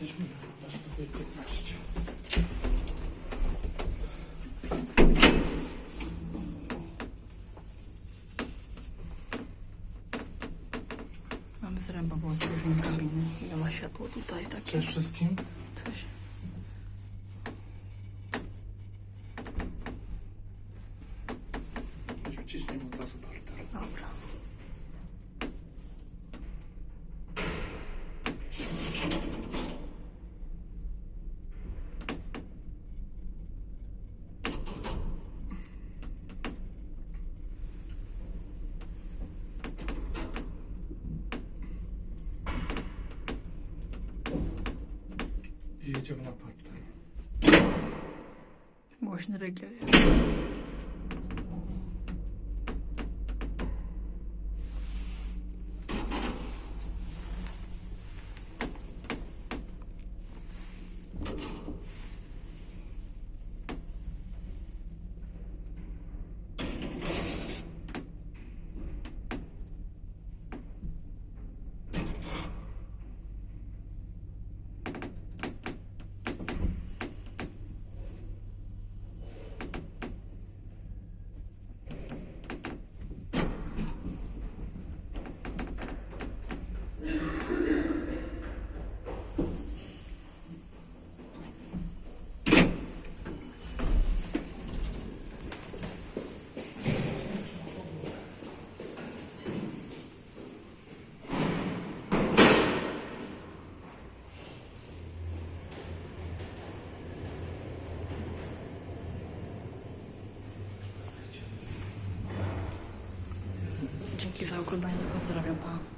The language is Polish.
Jesteśmy na tutaj 15. Mamy zręba, bo otworzymy kabiny. Ja ma światło tutaj takie. Cześć wszystkim. iyice kapattım. Boşuna renkler oglądanie. Pozdrawiam, pa.